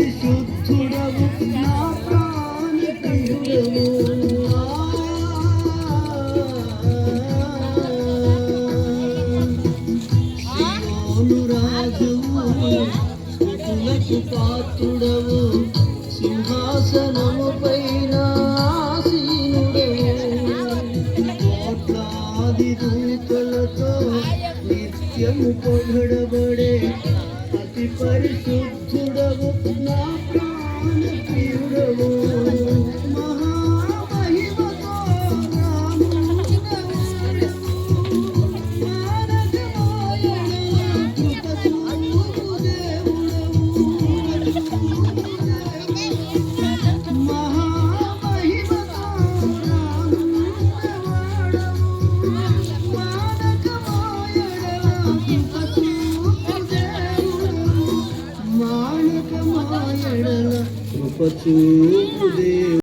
పరిశుద్ధుడవు నా ప్రాణ పాత్రుడవు. సింహాసనము పైన కోట్లాది దూతలతో నిత్యము పొగడబడే అతి పరిశుద్ధుడవు మాణిక మాయడల దేవు